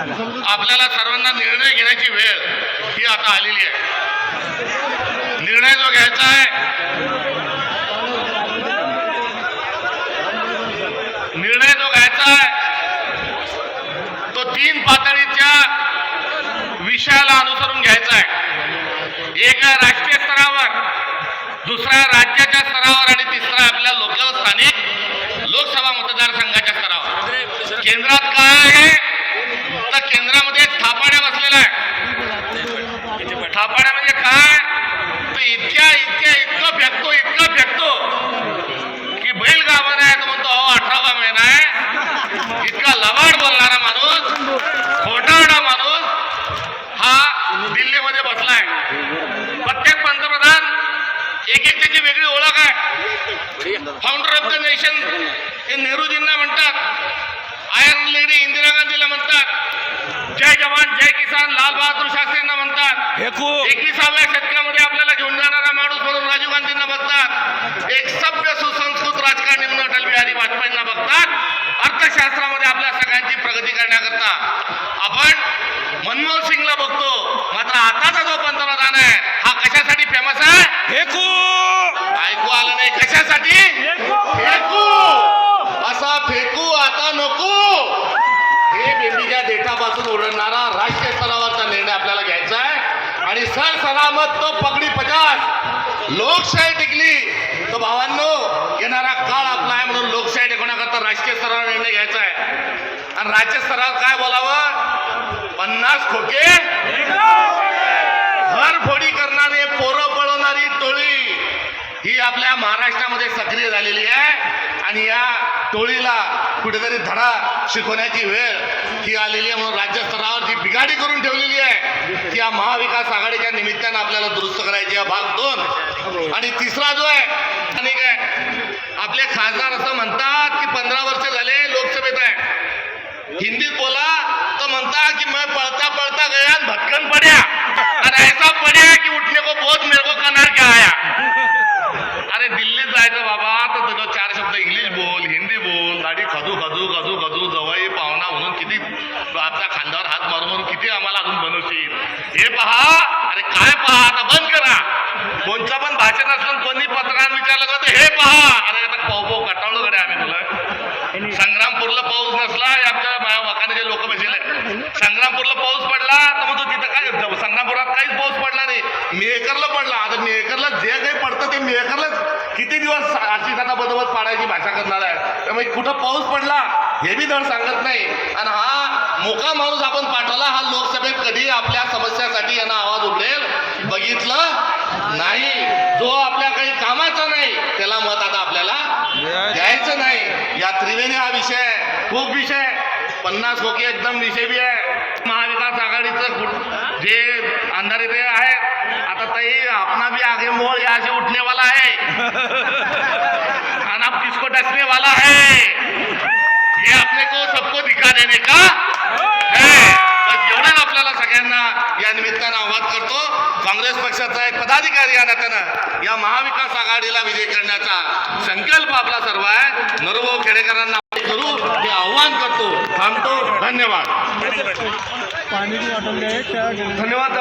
आपल्याला सर्वांना निर्णय घेण्याची वेळ ही आता आलेली आहे. निर्णय जो घ्यायचा आहे निर्णय जो घ्यायचा आहे तो तीन पातळीच्या विषयाला अनुसरून घ्यायचा आहे. एक राष्ट्रीय स्तरावर दुसरा राज्याच्या स्तरावर आणि तिसरा आहे आपल्या लोकल स्थानिक लोकसभा मतदारसंघाच्या स्तरावर केंद्रात काय आहे तर केंद्रामध्ये थापाड्या बसलेला आहे थापाड्या म्हणजे काय तर इतक्या इतक्या इतकं फेकतो इतकं फेकतो की बैल गाभण आहे तो म्हणतो अहो अठरावा महिना आहे इतका लबाड बोलणारा माणूस खोटारडा माणूस हा दिल्लीमध्ये बसलाय प्रत्येक पंतप्रधान एक एक त्याची वेगळी ओळख आहे. फाउंडर ऑफ द नेशन हे नेहरूजींना म्हणतात. आयर्न लेडी इंदिरा गांधीला म्हणतात. जय जवान जय किसान लाल बहादूर शास्त्रींना म्हणतात. एकविसाव्या शतकामध्ये आपल्याला घेऊन जाणारा माणूस म्हणून राजीव गांधींना बघतात एक सभ्य सुसंस्कृत राजकारणी म्हणून अटल बिहारी वाजपेयींना बघतात अर्थशास्त्रामध्ये आपल्या सगळ्यांची प्रगती करण्याकरता. आपण मनमोहन सिंगला बघतो. मात्र आताचा जो पंतप्रधान आहे कशासाठी फेमस आहे? फेकू ऐकू आलं नाही. कशासाठी? फेकू! असा फेकू आता नको. हे बेबीच्या देठापासून ओढणारा राष्ट्रीय स्तरावरचा निर्णय आपल्याला घ्यायचा आहे. आणि सर सलामत तो पगडी पचास. लोकशाही टिकली. तो भावांनो येणारा काळ आपला आहे म्हणून लोकशाही टिकवण्याकरता राष्ट्रीय स्तरावर निर्णय घ्यायचा आहे. आणि राज्य स्तरावर काय बोलावं? पन्नास खोके. ही आपल्या महाराष्ट्रामध्ये सक्रिय झालेली आहे. आणि या टोळीला कुठेतरी धडा शिकवण्याची वेळ ही आलेली आहे म्हणून राज्यस्तरावर जी बिघाडी करून ठेवलेली आहे ती या महाविकास आघाडीच्या निमित्तानं आपल्याला दुरुस्त करायची आहे. भाग दोन. आणि तिसरा जो आहे आणि काय? आपले खासदार असं म्हणतात की पंधरा वर्ष झाले लोकसभेत आहे. हिंदीत बोला तर म्हणता की मैं पळता पळता गया भटकन पड्या. आणि ऐसा पड्या की उठने को बहुत मेरे को कनार क्या आया म्हणून किती आपल्या खांद्यावर हात मारून मारून किती आम्हाला अजून बनवशील? हे पहा. अरे काय पहा? आता बंद करा. कोणचं पण भाषण असून कोणी पत्रकार विचारलं का तर हे पहा. अरे आता पाऊ पाऊ कटाळलो कडे आम्ही तुला. संग्रामपूरला पाऊस नसला आमच्या मा- वाकाने लोक बसले. संग्रामपूरला पाऊस पडला तर मग तो तिथं काय संग्रामपुरात काहीच पाऊस पडला नाही. मेहकरला पडला. आता मेहकरला जे काही पडतं ते मेहकरलाच किती दिवस आरती खाता पाडायची भाषा करणार आहे? त्यामुळे कुठं पाऊस पडला हे बी धड सांगत नाही. आणि हा मोका माणूस आपण पाठवला हा लोकसभेत कधी आपल्या समस्यासाठी यांना आवाज उघडेल बघितलं नाही. जो आपल्या काही कामाचा नाही त्याला मत आता आपल्याला द्यायचं नाही. या त्रिवेणी हा विषय खूप विषय पन्नास खोके एकदम विषय बी आहे. महाविकास आघाडीचं जे अंधारे ते आहे आता देने का? है. एवढंच आपल्याला सगळ्यांना या निमित्तानं आवाज करतो. काँग्रेस पक्षाचा एक पदाधिकारी या नात्यानं या महाविकास आघाडीला विजय करण्याचा संकल्प आपला सर्व आहे. नरभाऊ खेडेकरांना करू हे आव्हान करतो. थांबतो. धन्यवाद. पाणी धन्यवाद.